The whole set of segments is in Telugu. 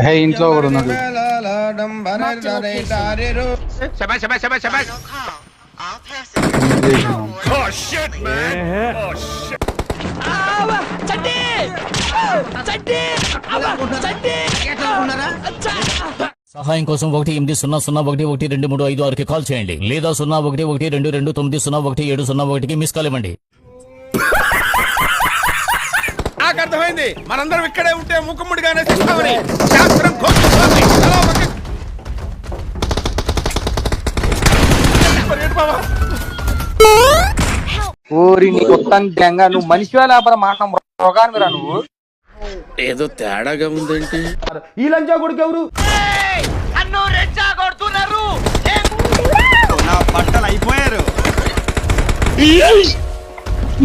హే ఇంట్లో కూడా ఉన్నాడు. శబాష్ శబాష్ శబాష్ శబాష్? సహాయం కోసం ఒకటి ఎనిమిది సున్నా సున్నా ఒకటి ఒకటి రెండు మూడు ఐదు ఆరుకి కాల్ చేయండి. లేదా సున్నా ఒకటి ఒకటి రెండు రెండు తొమ్మిది సున్నా ఒకటి ఏడు సున్నా ఒకటికి మిస్ కాల్ ఇవ్వండి. నాకు అర్థమైంది. మనందరం ఇక్కడే ఉంటే ముక్కుముడిగానే శిస్తామని ఓరి నీ కొత్త గ్యాంగా నువ్వు మనిషివా లేకపోతే మాట రోగాన్ని రా నువ్వు? ఏదో తేడాగా ఉందేంటి. ఈ లంచా కొడుకు ఎవరు?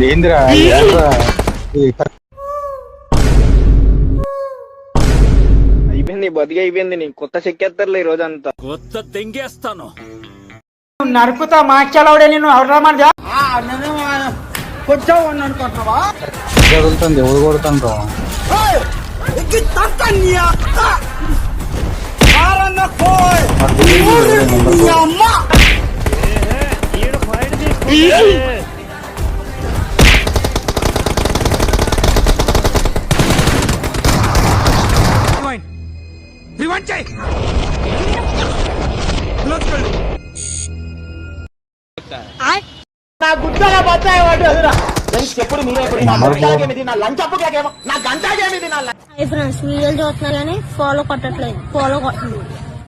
ఏందిరా ఏందిరా? ఇది అయిపోయింది బతికి అయిపోయింది నీ కొత్త చెక్కేస్తారులే ఈ రోజంతా. నరుకుతా మాట్లాడే నేను ఎవరమ్మని కొంచెం అనుకుంటున్నావా? జరుగుతుంది ఎవరు రివైండ్ చేయి నా చెప్పుడు మీరే నా నా లంచప్పుకేమో నా గంటాగేమిది నా ఫ్రెండ్స్ వీడియోలు చూస్తున్నారు కానీ ఫాలో కొట్టట్లేదు. ఫాలో కొట్టండి